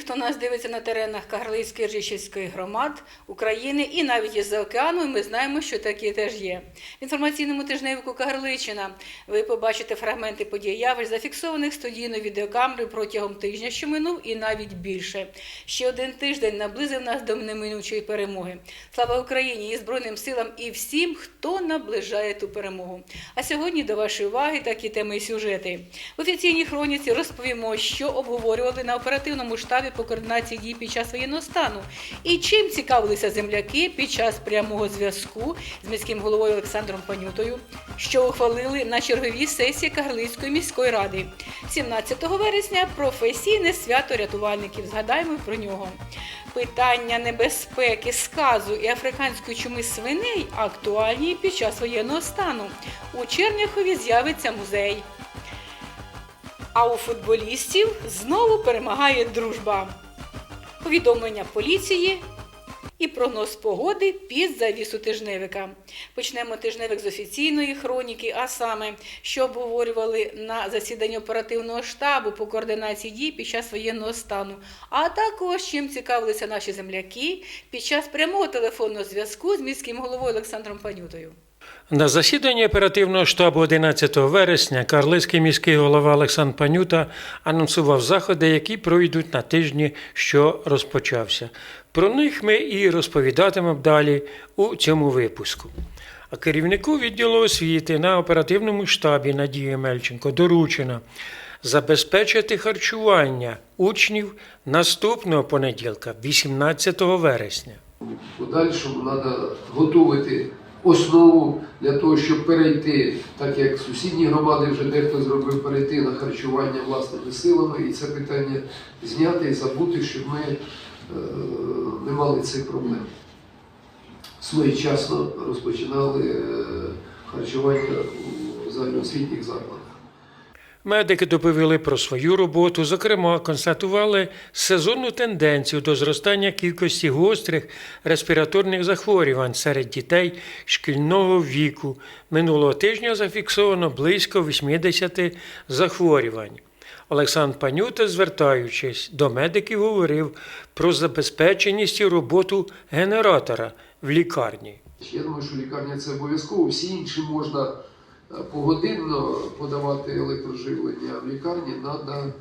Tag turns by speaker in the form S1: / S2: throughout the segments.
S1: Хто нас дивиться на теренах Кагарлицької Ржищівської громад України і навіть із-за океану. Ми знаємо, що такі теж є. В інформаційному тижневику Кагарличина ви побачите фрагменти подій явищ, зафіксованих студійною відеокамерою протягом тижня, що минув, і навіть більше. Ще один тиждень наблизив нас до неминучої перемоги. Слава Україні і Збройним силам і всім, хто наближає ту перемогу. А сьогодні до вашої уваги такі теми і сюжети. В офіційній хроніці розповімо, що обговорювали на оперативному штабі по координації дій під час воєнного стану і чим цікавилися земляки під час прямого зв'язку з міським головою Олександром Панютою, що ухвалили на черговій сесії Кагарлицької міської ради. 17 вересня професійне свято рятувальників. Згадаємо про нього. Питання небезпеки, сказу і африканської чуми свиней актуальні під час воєнного стану. У Черняхові з'явиться музей. А у футболістів знову перемагає дружба. Повідомлення поліції і прогноз погоди під завісу тижневика. Почнемо тижневик з офіційної хроніки, а саме, що обговорювали на засіданні оперативного штабу по координації дій під час воєнного стану, а також чим цікавилися наші земляки під час прямого телефонного зв'язку з міським головою Олександром Панютою.
S2: На засіданні оперативного штабу 11 вересня Карлицький міський голова Олександр Панюта анонсував заходи, які пройдуть на тижні, що розпочався. Про них ми і розповідатимемо далі у цьому випуску. А керівнику відділу освіти на оперативному штабі Надії Мельченко доручено забезпечити харчування учнів наступного понеділка, 18 вересня.
S3: Подальшому треба готувати основу для того, щоб перейти, так як сусідні громади вже дехто зробив, перейти на харчування власними силами і це питання зняти і забути, щоб ми е, не мали цих проблем. Своєчасно розпочинали е, харчування у загальноосвітніх закладах.
S2: Медики доповіли про свою роботу, зокрема, констатували сезонну тенденцію до зростання кількості гострих респіраторних захворювань серед дітей шкільного віку. Минулого тижня зафіксовано близько 80 захворювань. Олександр Панюта, звертаючись до медиків, говорив про забезпеченість і роботу генератора в лікарні.
S3: Я думаю, що лікарня це обов'язково. Всі інші можна погодинно подавати електроживлення, в лікарні треба,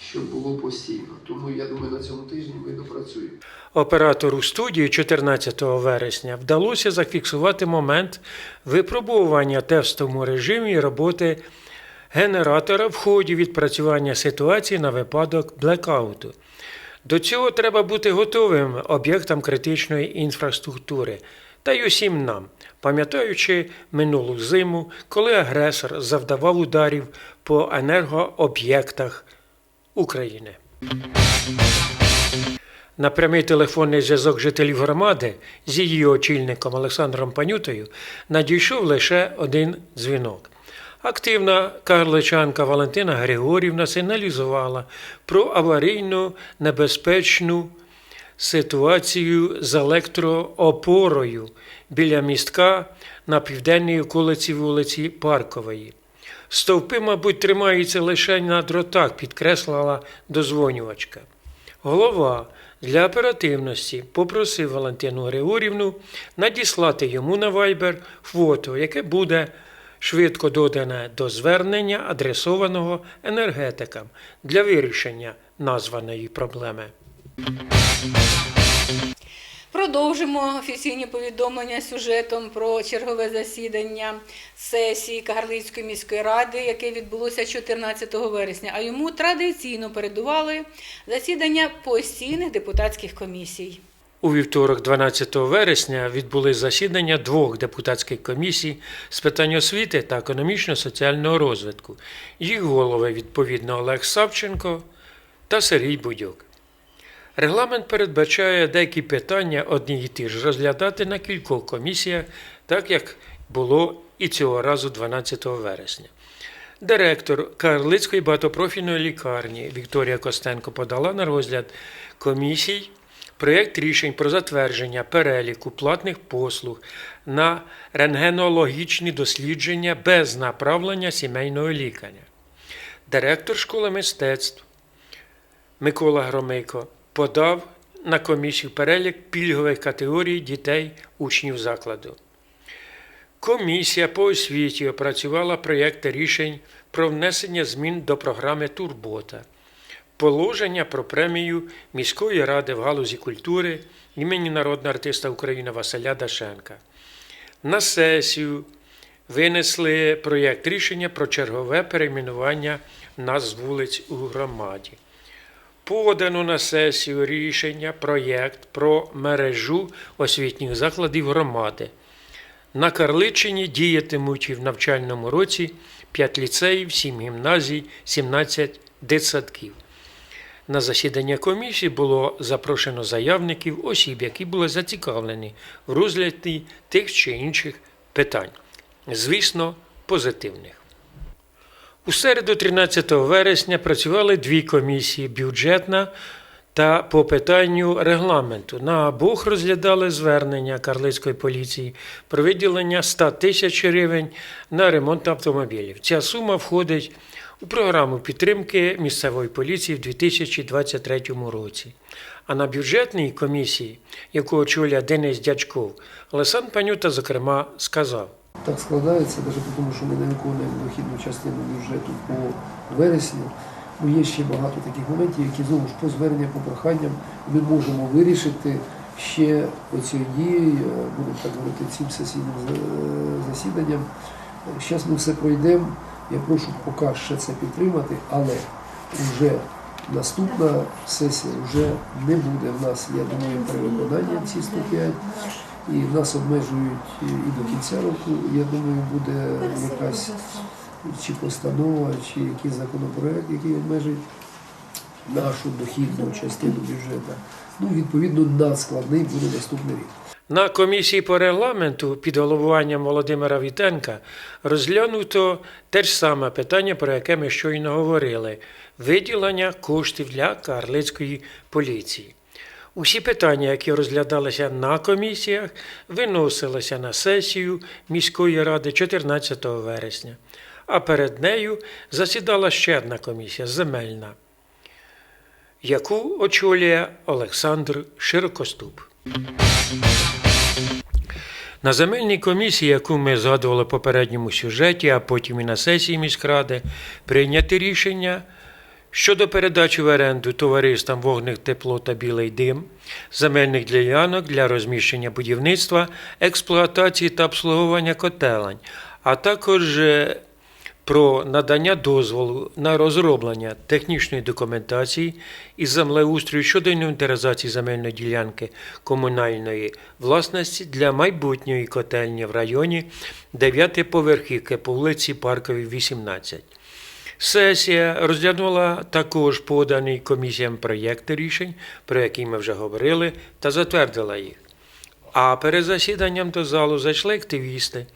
S3: щоб було постійно. Тому я думаю, на цьому тижні ми допрацюємо.
S2: Оператору студії 14 вересня вдалося зафіксувати момент випробування тестовому режимі роботи генератора в ході відпрацювання ситуації на випадок блекауту. До цього треба бути готовим об'єктам критичної інфраструктури та й усім нам, пам'ятаючи минулу зиму, коли агресор завдавав ударів по енергооб'єктах України. На прямий телефонний зв'язок жителів громади з її очільником Олександром Панютою надійшов лише один дзвінок. Активна карличанка Валентина Григорівна сигналізувала про аварійну небезпечну ситуацію з електроопорою біля містка на південній околиці вулиці Паркової. Стовпи, мабуть, тримаються лише на дротах, підкреслила дозвонювачка. Голова для оперативності попросив Валентину Григорівну надіслати йому на Viber фото, яке буде швидко додане до звернення, адресованого енергетикам для вирішення названої проблеми.
S1: Продовжимо офіційні повідомлення сюжетом про чергове засідання сесії Кагарлицької міської ради, яке відбулося 14 вересня. А йому традиційно передували засідання постійних депутатських комісій.
S2: У вівторок, 12 вересня, відбулись засідання двох депутатських комісій з питань освіти та економічно-соціального розвитку. Їх голови відповідно Олег Савченко та Сергій Будьок. Регламент передбачає деякі питання одні й ті ж розглядати на кількох комісіях, так як було і цього разу 12 вересня. Директор Карлицької багатопрофільної лікарні Вікторія Костенко подала на розгляд комісій проєкт рішень про затвердження переліку платних послуг на рентгенологічні дослідження без направлення сімейного лікаря. Директор школи мистецтв Микола Громейко подав на комісію перелік пільгових категорій дітей учнів закладу. Комісія по освіті опрацювала проєкти рішень про внесення змін до програми Турбота, положення про премію міської ради в галузі культури імені народного артиста України Василя Дашенка. На сесію винесли проєкт рішення про чергове перейменування назв вулиць у громаді. Подано на сесію рішення проєкт про мережу освітніх закладів громади. На Карличині діятимуть в навчальному році 5 ліцеїв, 7 гімназій, 17 дитсадків. На засідання комісії було запрошено заявників осіб, які були зацікавлені в розгляді тих чи інших питань. Звісно, позитивних. У середу 13 вересня працювали дві комісії бюджетна та по питанню регламенту. На обох розглядали звернення Карлицької поліції про виділення 100 тисяч гривень на ремонт автомобілів. Ця сума входить у програму підтримки місцевої поліції в 2023 році. А на бюджетній комісії, яку очолює Денис Дячков, Олександр Панюта, зокрема, сказав.
S3: Так складається, навіть тому, що ми не виконуємо дохідну частину бюджету по вересню. Бо є ще багато таких моментів, які знову ж по зверненням, по проханням ми можемо вирішити ще оцією е, будемо так говорити, цим сесійним засіданням. Зараз ми все пройдемо. Я прошу поки ще це підтримати, але вже наступна сесія вже не буде в нас, я думаю, перевиконання ці 105 і нас обмежують і до кінця року. Я думаю, буде якась чи постанова, чи якийсь законопроект, який обмежить нашу дохідну частину бюджету. Ну, відповідно, надскладний буде наступний рік.
S2: На комісії по регламенту під головуванням Володимира Вітенка розглянуто те ж саме питання, про яке ми щойно говорили виділення коштів для карлицької поліції. Усі питання, які розглядалися на комісіях, виносилися на сесію міської ради 14 вересня. А перед нею засідала ще одна комісія земельна, яку очолює Олександр Широкоступ. На земельній комісії, яку ми згадували в попередньому сюжеті, а потім і на сесії міськради, прийняти рішення щодо передачі в оренду товариствам вогник тепло та білий дим, земельних ділянок для розміщення будівництва, експлуатації та обслуговування котелень, а також е, про надання дозволу на розроблення технічної документації із землеустрою щодо інвентаризації земельної ділянки комунальної власності для майбутньої котельні в районі 9 поверхівки по вулиці Парковій, 18. Сесія розглянула також поданий комісіям проєкти рішень, про які ми вже говорили, та затвердила їх. А перед засіданням до залу зайшли активісти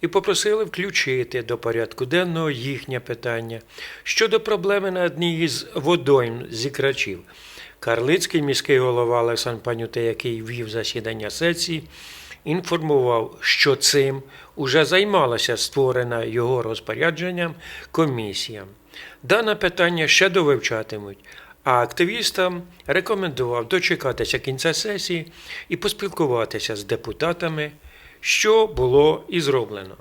S2: і попросили включити до порядку денного їхнє питання щодо проблеми на одній із водойм зікрачів. Карлицький міський голова Олександр Панюта, який вів засідання сесії, інформував, що цим уже займалася створена його розпорядженням комісія. Дане питання ще довивчатимуть, а активістам рекомендував дочекатися кінця сесії і поспілкуватися з депутатами, що було і зроблено.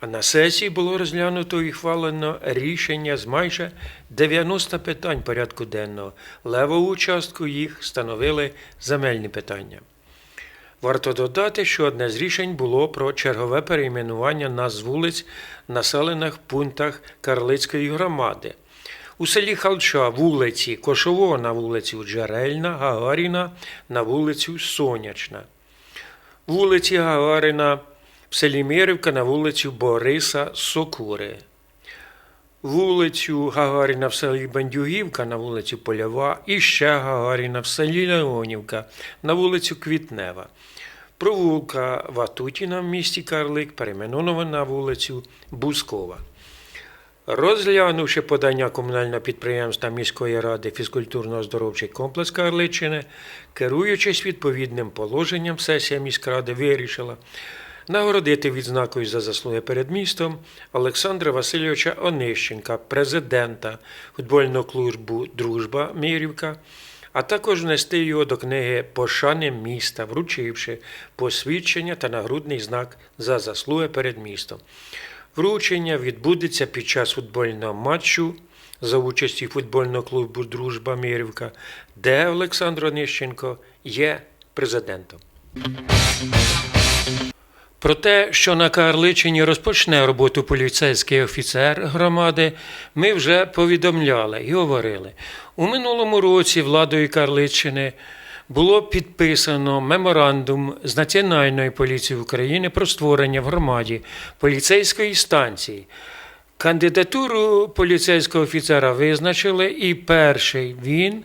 S2: А на сесії було розглянуто і хвалено рішення з майже 90 питань порядку денного. Левову частку їх становили земельні питання. Варто додати, що одне з рішень було про чергове перейменування назв вулиць в населених пунктах Карлицької громади. У селі Халча вулиці Кошового на вулицю Джерельна, Гагаріна на вулицю Сонячна. Вулиці Гагарина в селі Мирівка на вулицю Бориса Сокури. Вулицю Гагаріна в селі Бандюгівка на вулицю Польова і ще Гагаріна в селі Леонівка на вулицю Квітнева. Провулка Ватутіна в місті Карлик перейменована на вулицю Бускова. Розглянувши подання комунального підприємства міської ради фізкультурно-оздоровчий комплекс Карличини, керуючись відповідним положенням, сесія міськради вирішила нагородити відзнакою за заслуги перед містом Олександра Васильовича Онищенка, президента футбольного клубу Дружба Мирівка, а також внести його до книги Пошани міста, вручивши посвідчення та нагрудний знак за заслуги перед містом. Вручення відбудеться під час футбольного матчу за участі футбольного клубу Дружба Мірівка, де Олександр Онищенко є президентом. Про те, що на Карличині розпочне роботу поліцейський офіцер громади, ми вже повідомляли і говорили. У минулому році владою Карличини було підписано меморандум з Національної поліції України про створення в громаді поліцейської станції. Кандидатуру поліцейського офіцера визначили, і перший він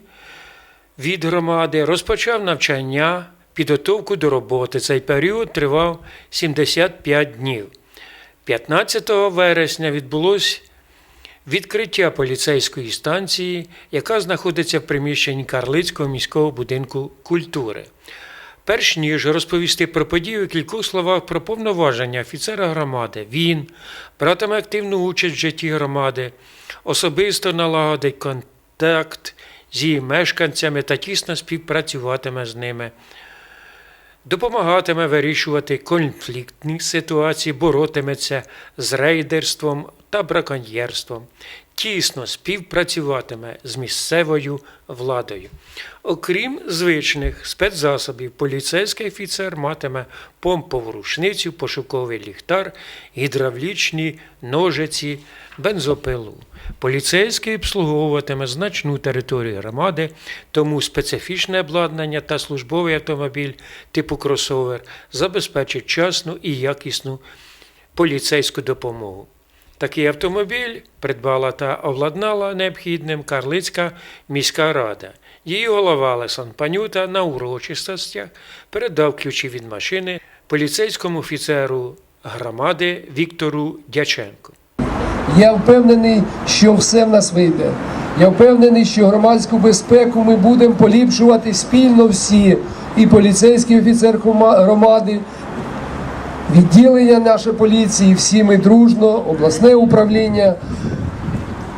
S2: від громади розпочав навчання, підготовку до роботи. Цей період тривав 75 днів. 15 вересня відбулось відкриття поліцейської станції, яка знаходиться в приміщенні Карлицького міського будинку культури. Перш ніж розповісти про подію, у кількох словах про повноваження офіцера громади, він братиме активну участь в житті громади, особисто налагодить контакт з її мешканцями та тісно співпрацюватиме з ними, допомагатиме вирішувати конфліктні ситуації, боротиметься з рейдерством та браконьєрством, тісно співпрацюватиме з місцевою владою. Окрім звичних спецзасобів, поліцейський офіцер матиме помпову рушницю, пошуковий ліхтар, гідравлічні ножиці, бензопилу. Поліцейський обслуговуватиме значну територію громади, тому специфічне обладнання та службовий автомобіль типу кросовер забезпечить часну і якісну поліцейську допомогу. Такий автомобіль придбала та обладнала необхідним Карлицька міська рада. Її голова Олександр Панюта на урочистостях передав ключі від машини поліцейському офіцеру громади Віктору Дяченку.
S3: Я впевнений, що все в нас вийде. Я впевнений, що громадську безпеку ми будемо поліпшувати спільно всі. І поліцейський офіцер громади, відділення нашої поліції, всі ми дружно, обласне управління.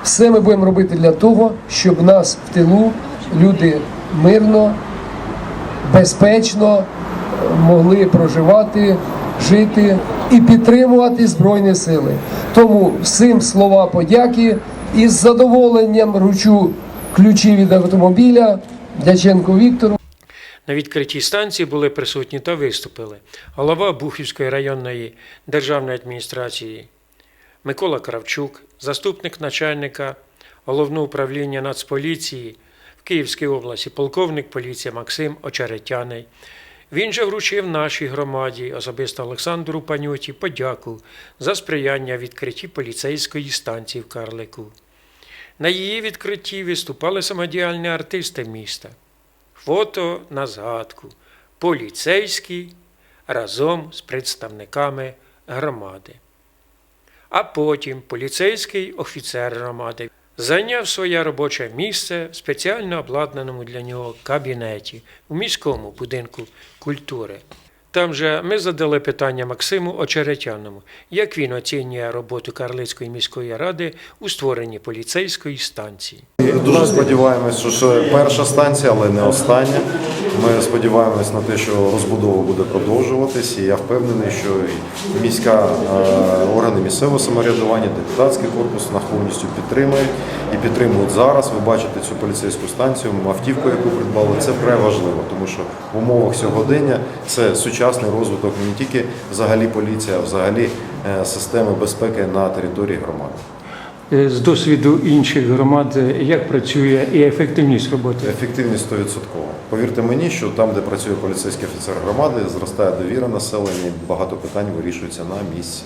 S3: Все ми будемо робити для того, щоб нас в тилу люди мирно, безпечно е, могли проживати, жити і підтримувати Збройні сили. Тому всім слова подяки і з задоволенням вручу ключі від автомобіля Дяченку Віктору.
S2: На відкритій станції були присутні та виступили голова Бухівської районної державної адміністрації Микола Кравчук, заступник начальника головного управління Нацполіції в Київській області, полковник поліції Максим Очеретяний. Він же вручив нашій громаді, особисто Олександру Панюті, подяку за сприяння відкритті поліцейської станції в Карлику. На її відкритті виступали самодіяльні артисти міста. Фото на згадку. Поліцейський разом з представниками громади. А потім поліцейський офіцер громади зайняв своє робоче місце в спеціально обладнаному для нього кабінеті у міському будинку культури. Там же ми задали питання Максиму Очеретяному, як він оцінює роботу Карлицької міської ради у створенні поліцейської станції.
S4: Дуже сподіваємось, що перша станція, але не остання. Ми сподіваємось на те, що розбудова буде продовжуватись, і я впевнений, що міська е, органи місцевого самоврядування, депутатський корпус нас повністю підтримують і підтримують зараз. Ви бачите цю поліцейську станцію, автівку, яку придбали. Це вкрай важливо, тому що в умовах сьогодення це сучасний розвиток не тільки взагалі поліція, а взагалі е, системи безпеки на території громади.
S2: Е, З досвіду інших громад, е, як працює і ефективність роботи?
S4: Ефективність 100%. Повірте мені, що там, де працює поліцейський офіцер громади, зростає довіра населення, і багато питань вирішується на місці,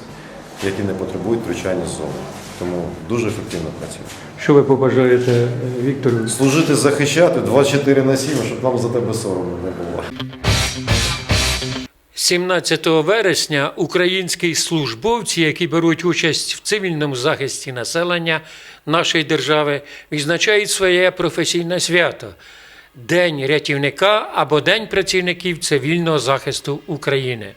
S4: які не потребують втручання з зони. Тому дуже ефективно працює.
S2: Що ви побажаєте е, Віктору?
S4: Служити, захищати 24 на 7, щоб нам за тебе соромно не було.
S2: 17 вересня українські службовці, які беруть участь в цивільному захисті населення нашої держави, відзначають своє професійне свято День рятівника або День працівників цивільного захисту України.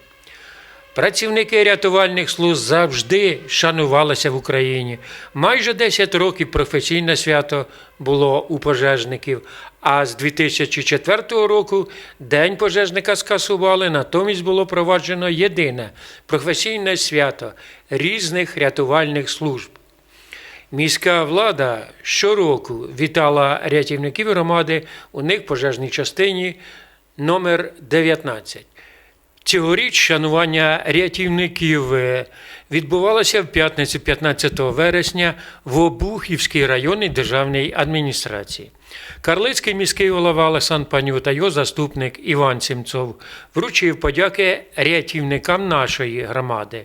S2: Працівники рятувальних служб завжди шанувалися в Україні. Майже 10 років професійне свято було у пожежників. А з 2004 року День пожежника скасували, натомість було проваджено єдине професійне свято різних рятувальних служб. Міська влада щороку вітала рятівників громади у них пожежній частині номер 19. Цьогоріч шанування рятівників е, відбувалося в п'ятницю 15 вересня в Обухівській районній державній адміністрації. Карлицький міський голова Олександр Паню та його заступник Іван Сімцов вручив подяки рятівникам нашої громади.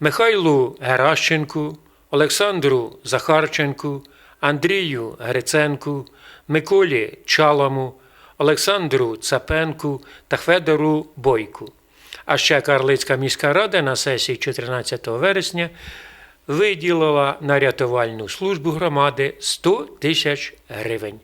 S2: Михайлу Геращенку, Олександру Захарченку, Андрію Гриценку, Миколі Чаламу, Олександру Цапенку та Федору Бойку. А ще Карлицька міська рада на сесії 14 вересня виділила на рятувальну службу громади 100 тисяч гривень.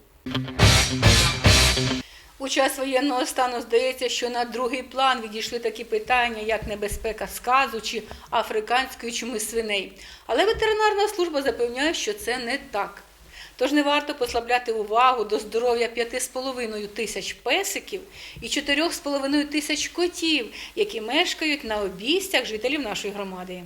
S1: У час воєнного стану здається, що на другий план відійшли такі питання, як небезпека сказу чи африканської чуми свиней. Але ветеринарна служба запевняє, що це не так. Тож не варто послабляти увагу до здоров'я 5,5 тисяч песиків і 4,5 тисяч котів, які мешкають на обійстях жителів нашої громади.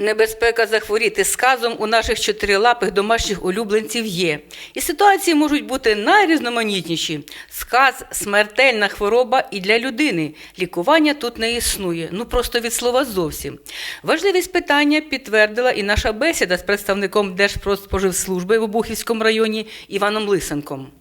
S1: Небезпека захворіти сказом у наших чотирилапих домашніх улюбленців є. І ситуації можуть бути найрізноманітніші. Сказ смертельна хвороба і для людини. Лікування тут не існує. Ну просто від слова зовсім. Важливість питання підтвердила і наша бесіда з представником Держпродспоживслужби в Обухівському районі Іваном Лисенком.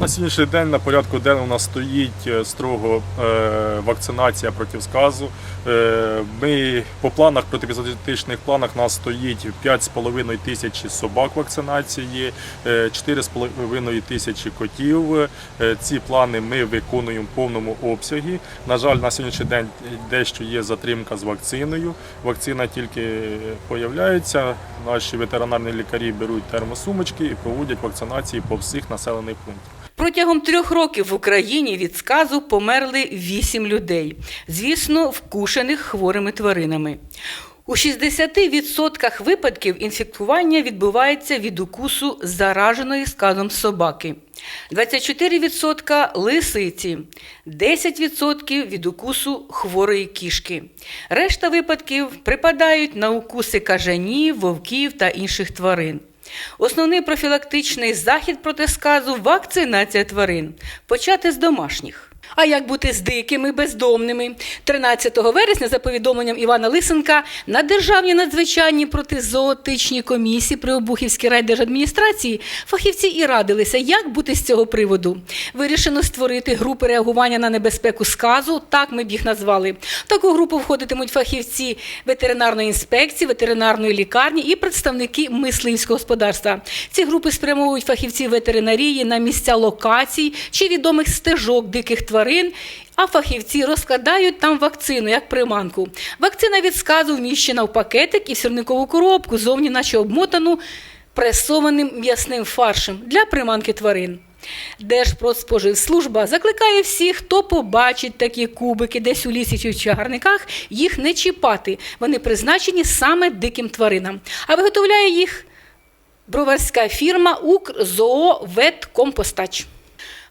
S5: На сьогоднішній день на порядку денному у нас стоїть е, строго е, вакцинація проти сказу. Е, ми по планах, протипізотичних планах, у нас стоїть 5,5 тисячі собак вакцинації, е, 4,5 тисячі котів. Ці плани ми виконуємо в повному обсягі. На жаль, на сьогоднішній день дещо є затримка з вакциною. Вакцина тільки появляється. Наші ветеринарні лікарі беруть термосумочки і проводять вакцинації по всіх населених пунктах.
S1: Протягом трьох років в Україні від сказу померли вісім людей, звісно, вкушених хворими тваринами. У 60% випадків інфікування відбувається від укусу зараженої сказом собаки, 24% лисиці, 10% від укусу хворої кішки. Решта випадків припадають на укуси кажанів, вовків та інших тварин. Основний профілактичний захід проти сказу вакцинація тварин. Почати з домашніх. А як бути з дикими, бездомними? 13 вересня, за повідомленням Івана Лисенка, на державній надзвичайній протизоотичній комісії при Обухівській райдержадміністрації фахівці і радилися, як бути з цього приводу. Вирішено створити групи реагування на небезпеку сказу, так ми б їх назвали. В таку групу входитимуть фахівці ветеринарної інспекції, ветеринарної лікарні і представники мисливського господарства. Ці групи спрямовують фахівці ветеринарії на місця локацій чи відомих стежок диких тварин. А фахівці розкладають там вакцину як приманку. Вакцина від сказу вміщена в пакетик і в сірникову коробку, зовні наче обмотану пресованим м'ясним фаршем для приманки тварин. Держпродспоживслужба закликає всіх, хто побачить такі кубики десь у лісі чи в чагарниках, їх не чіпати. Вони призначені саме диким тваринам. А виготовляє їх броварська фірма «Укрзооветкомпостач».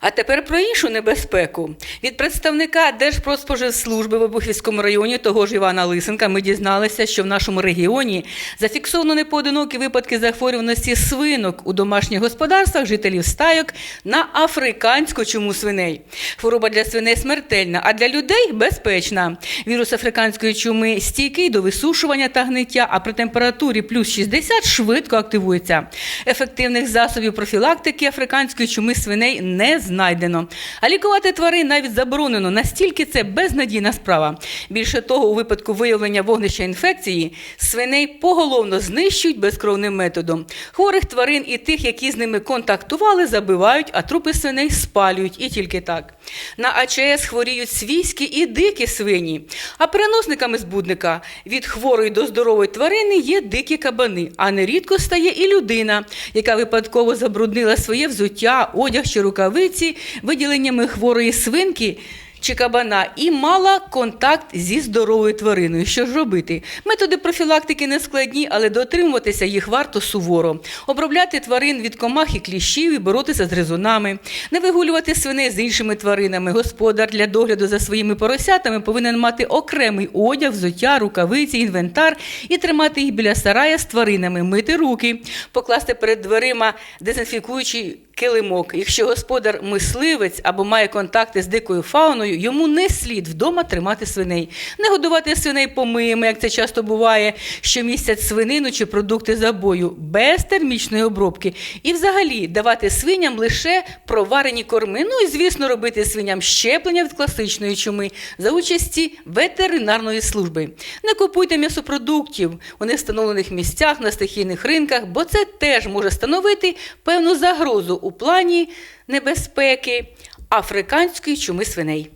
S1: А тепер про іншу небезпеку. Від представника Держпродспоживслужби в Обухівському районі того ж Івана Лисенка ми дізналися, що в нашому регіоні зафіксовано непоодинокі випадки захворюваності свинок у домашніх господарствах жителів стайок на африканську чуму свиней. Хвороба для свиней смертельна, а для людей безпечна. Вірус африканської чуми стійкий до висушування та гниття, а при температурі плюс 60 швидко активується. Ефективних засобів профілактики африканської чуми свиней не знайдено. А лікувати тварин навіть заборонено. Настільки це безнадійна справа. Більше того, у випадку виявлення вогнища інфекції свиней поголовно знищують безкровним методом. Хворих тварин і тих, які з ними контактували, забивають, а трупи свиней спалюють і тільки так. На АЧС хворіють свійські і дикі свині. А переносниками збудника від хворої до здорової тварини є дикі кабани, а нерідко стає і людина, яка випадково забруднила своє взуття, одяг чи рукавиці виділеннями хворої свинки чи кабана і мала контакт зі здоровою твариною. Що ж робити? Методи профілактики не складні, але дотримуватися їх варто суворо. Обробляти тварин від комах і кліщів і боротися з гризунами, не вигулювати свиней з іншими тваринами. Господар для догляду за своїми поросятами повинен мати окремий одяг, взуття, рукавиці, інвентар і тримати їх біля сарая з тваринами, мити руки, покласти перед дверима дезінфікуючий килимок. Якщо господар мисливець або має контакти з дикою фауною, йому не слід вдома тримати свиней, не годувати свиней помиями, як це часто буває, що містять свинину чи продукти забою без термічної обробки, і взагалі давати свиням лише проварені корми. Ну і звісно, робити свиням щеплення від класичної чуми за участі ветеринарної служби. Не купуйте м'ясопродуктів у невстановлених місцях на стихійних ринках, бо це теж може становити певну загрозу у плані небезпеки африканської чуми свиней.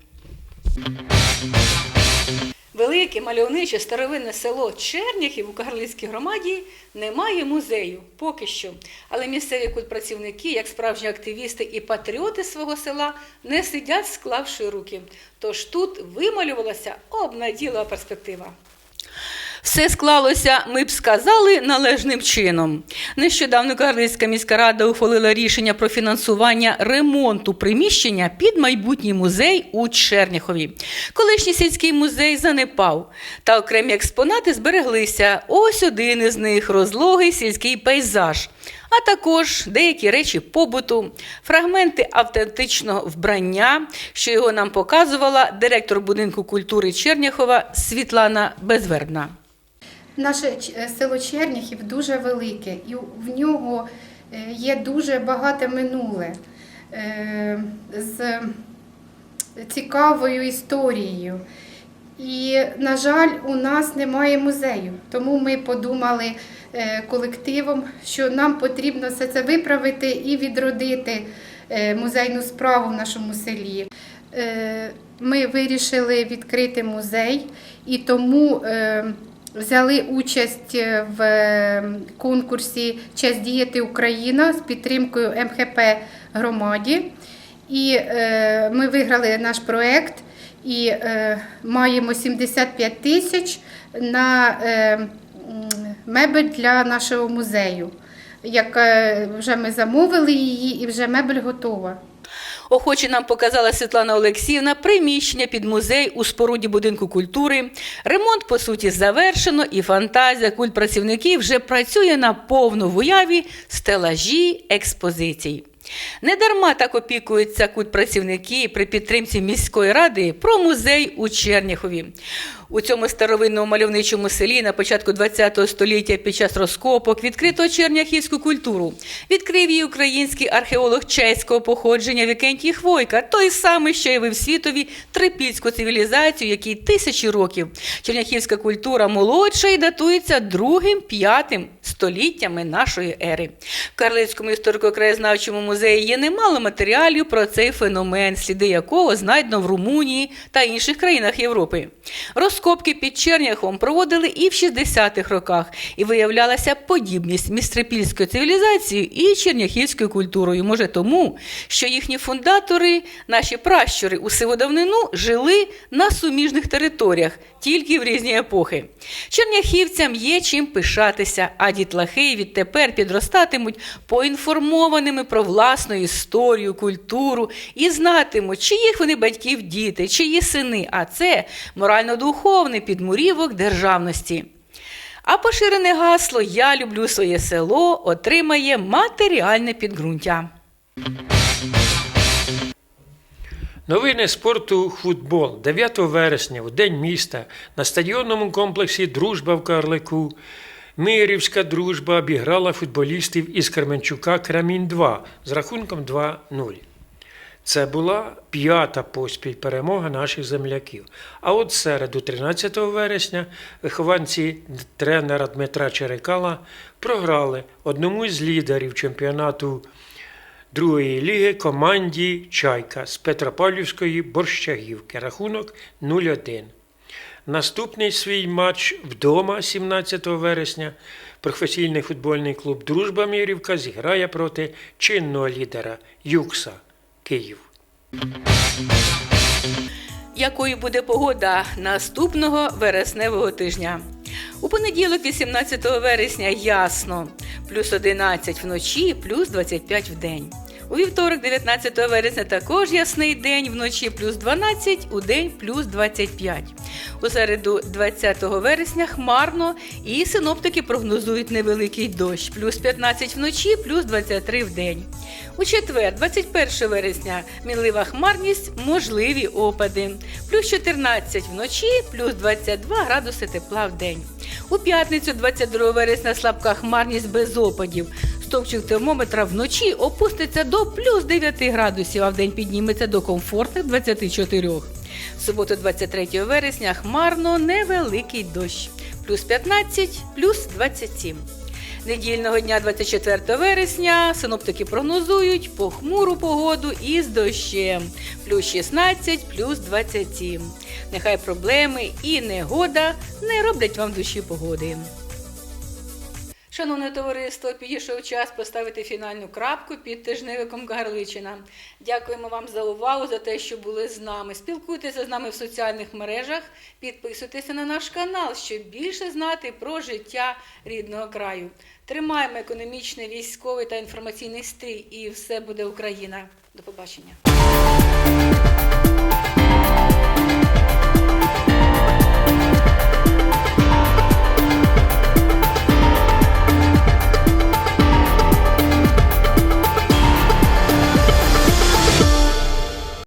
S1: Велике мальовниче старовинне село Черняхів у Кагарлицькій громаді не має музею поки що. Але місцеві культпрацівники, як справжні активісти і патріоти свого села, не сидять, склавши руки. Тож тут вималювалася обнаділа перспектива. Все склалося, ми б сказали, належним чином. Нещодавно Карлицька міська рада ухвалила рішення про фінансування ремонту приміщення під майбутній музей у Черняхові. Колишній сільський музей занепав, та окремі експонати збереглися. Ось один із них розлогий сільський пейзаж. А також деякі речі побуту, фрагменти автентичного вбрання, що його нам показувала директор будинку культури Черняхова Світлана Безвербна.
S6: Наше е, село Черніхів дуже велике, і в нього е, є дуже багате минуле е, з цікавою історією. І, на жаль, у нас немає музею. Тому ми подумали колективом, що нам потрібно все це виправити і відродити музейну справу в нашому селі. Ми вирішили відкрити музей і тому взяли участь в е, конкурсі Час діяти Україна з підтримкою МХП громаді. І е, ми виграли наш проект і е, маємо 75 тисяч на е, мебель для нашого музею. Як е, вже ми замовили її, і вже мебель готова.
S1: Охоче нам показала Світлана Олексіївна приміщення під музей у споруді будинку культури. Ремонт, по суті, завершено, і фантазія культпрацівників вже працює на повну в уяві стелажі експозицій. Недарма так опікуються культпрацівники при підтримці міської ради про музей у Черняхові. У цьому старовинному мальовничому селі на початку ХХ століття під час розкопок відкрито черняхівську культуру. Відкрив її український археолог чеського походження Вікентій Хвойка, той самий, що явив світові трипільську цивілізацію, якій тисячі років. Черняхівська культура молодша і датується другим-п'ятим століттями нашої ери. Карлицькому історико-краєзнавчому музеї є немало матеріалів про цей феномен, сліди якого знайдено в Румунії та інших країнах Європи. Розкопки під Черняхом проводили і в 60-х роках, і виявлялася подібність між трипільською цивілізацією і черняхівською культурою. Може тому, що їхні фундатори, наші пращури у сиводавнину жили на суміжних територіях, тільки в різні епохи. Черняхівцям є чим пишатися, а дітлахи відтепер підростатимуть поінформованими про власну історію, культуру і знатимуть, чиїх вони батьків діти, чиї сини, а це морально-духовний підмурівок державності. А поширене гасло Я люблю своє село отримає матеріальне підґрунтя.
S2: Новини спорту футбол 9 вересня у День міста на стадіонному комплексі Дружба в Карлику. Мирівська дружба обіграла футболістів із Кременчука Кремінь 2 з рахунком 2-0. Це була п'ята поспіль перемога наших земляків. А от середу, 13 вересня, вихованці тренера Дмитра Черекала програли одному із лідерів чемпіонату другої ліги команді Чайка з Петропавлівської Борщагівки. Рахунок 0-1. Наступний свій матч вдома 17 вересня професійний футбольний клуб Дружба Мірівка зіграє проти чинного лідера Юкса Київ.
S1: якою буде погода наступного вересневого тижня. У понеділок, 18 вересня, ясно, плюс 11 вночі, плюс 25 в день. У вівторок, 19 вересня, також ясний день, вночі плюс 12, у день плюс 25. У середу, 20 вересня, хмарно, і синоптики прогнозують невеликий дощ, плюс 15 вночі, плюс 23 в день. У четвер, 21 вересня, мінлива хмарність, можливі опади. Плюс 14 вночі, плюс 22 градуси тепла в день. У п'ятницю, 22 вересня, слабка хмарність без опадів. Стовпчик термометра вночі опуститься до плюс 9 градусів, а вдень підніметься до комфортних 24. В суботу, 23 вересня, хмарно невеликий дощ. Плюс 15, плюс 27. Недільного дня 24 вересня синоптики прогнозують похмуру погоду із дощем. Плюс 16, плюс 27. Нехай проблеми і негода не роблять вам душі погоди. Шановне товариство, підійшов час поставити фінальну крапку під тижневиком Гарличина. Дякуємо вам за увагу, за те, що були з нами. Спілкуйтеся з нами в соціальних мережах, підписуйтеся на наш канал, щоб більше знати про життя рідного краю. Тримаємо економічний, військовий та інформаційний стрій, і все буде Україна. До побачення.